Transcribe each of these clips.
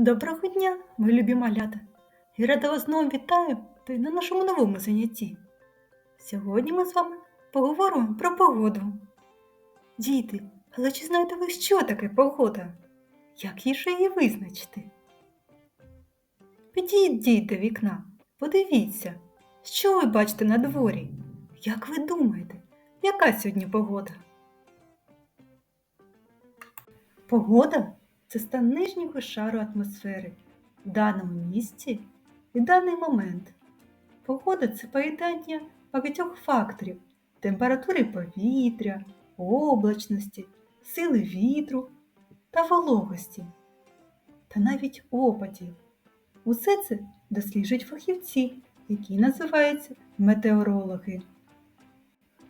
Доброго дня, мої любі малята! Я рада вас знову вітаю та й на нашому новому занятті. Сьогодні ми з вами поговоримо про погоду. Діти, але чи знаєте ви, що таке погода? Як їй же її визначити? Підійдіть до вікна, подивіться, що ви бачите на дворі? Як ви думаєте, яка сьогодні погода? Погода це стан нижнього шару атмосфери в даному місці і даний момент. Погода це поєднання багатьох факторів температури повітря, облачності, сили вітру та вологості, та навіть опадів. Усе це досліджують фахівці, які називаються метеорологи.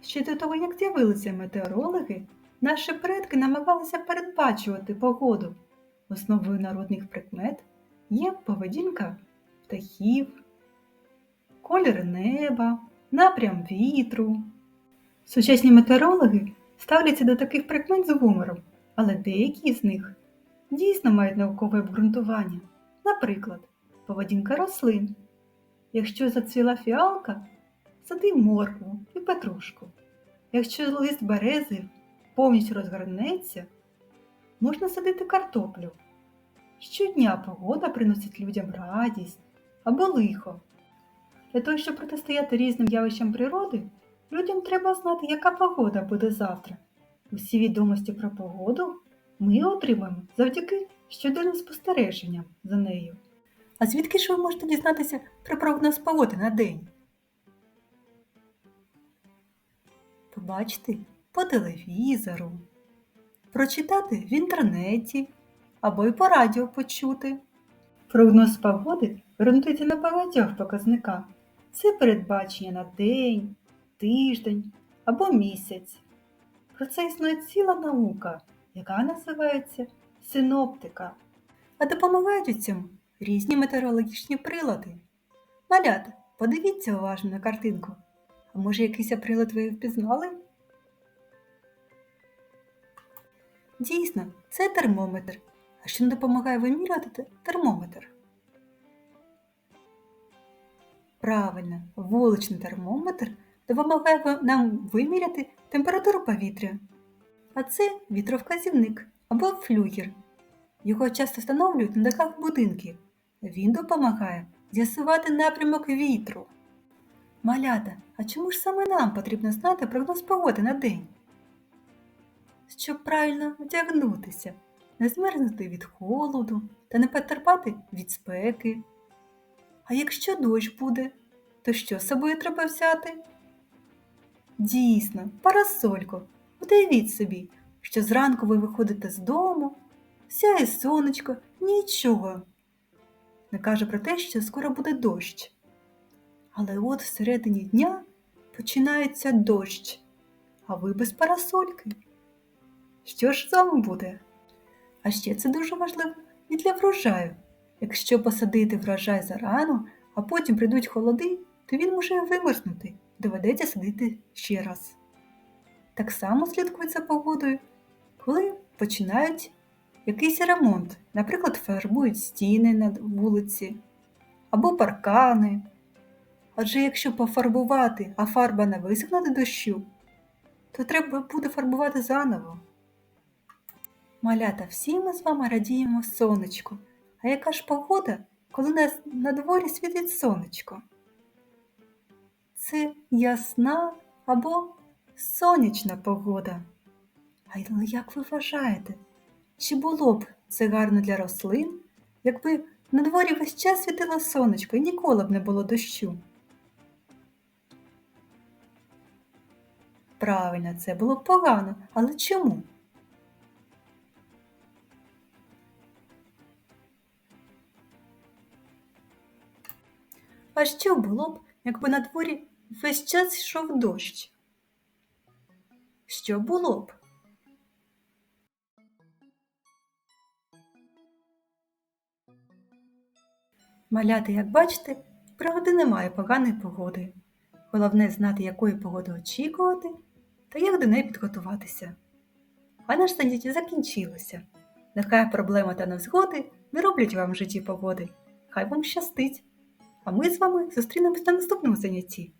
Ще до того, як з'явилися метеорологи, наші предки намагалися передбачувати погоду. Основою народних прикмет є поведінка птахів, колір неба, напрям вітру. Сучасні метеорологи ставляться до таких прикмет з гумором, але деякі з них дійсно мають наукове обґрунтування. Наприклад, поведінка рослин. Якщо зацвіла фіалка, сади моркву і петрушку. Якщо лист берези повністю розгорнеться, можна садити картоплю. Щодня погода приносить людям радість або лихо. Для того, щоб протистояти різним явищам природи, людям треба знати, яка погода буде завтра. Усі відомості про погоду ми отримаємо завдяки щоденним спостереженням за нею. А звідки ж ви можете дізнатися про прогноз погоди на день? Побачити по телевізору, прочитати в інтернеті або й по радіо почути. Прогноз погоди ґрунтується на багатьох показниках. Це передбачення на день, тиждень або місяць. Про це існує ціла наука, яка називається синоптика. А допомагають у цьому різні метеорологічні прилади. Малята, подивіться уважно на картинку. А може якийсь прилад ви впізнали? Дійсно, це термометр. А що не допомагає вимірювати термометр? Правильно, вуличний термометр допомагає нам виміряти температуру повітря. А це вітровказівник або флюгер. Його часто встановлюють на дахах будинків. Він допомагає з'ясувати напрямок вітру. Малята, а чому ж саме нам потрібно знати прогноз погоди на день? Щоб правильно вдягнутися, не змерзнути від холоду та не потерпати від спеки. А якщо дощ буде, то що з собою треба взяти? Дійсно, парасольку. Уявіть собі, що зранку ви виходите з дому, сяє сонечко, нічого. Не каже про те, що скоро буде дощ. Але от всередині дня починається дощ, а ви без парасольки. Що ж вами буде? А ще це дуже важливо і для врожаю. Якщо посадити врожай зарано, а потім прийдуть холоди, то він може вимерзнути, доведеться садити ще раз. Так само слідкують за погодою, коли починають якийсь ремонт, наприклад, фарбують стіни на вулиці або паркани. Адже якщо пофарбувати, а фарба не висохне до дощу, то треба буде фарбувати заново. Малята, всі ми з вами радіємо сонечку. А яка ж погода, коли на, на дворі світить сонечко? Це ясна або сонячна погода. Але як ви вважаєте, чи було б це гарно для рослин, якби на дворі весь час світило сонечко і ніколи б не було дощу? Правильно, це було погано, але чому? А що було б, якби на дворі весь час йшов дощ? Що було б? Маляти, як бачите, правди немає поганої погоди. Головне знати, якої погоди очікувати та як до неї підготуватися. А наше заняття закінчилося. Нехай проблеми та невзгоди не роблять вам в житті погоди. Хай вам щастить! А ми з вами зустрінемось на наступному занятті.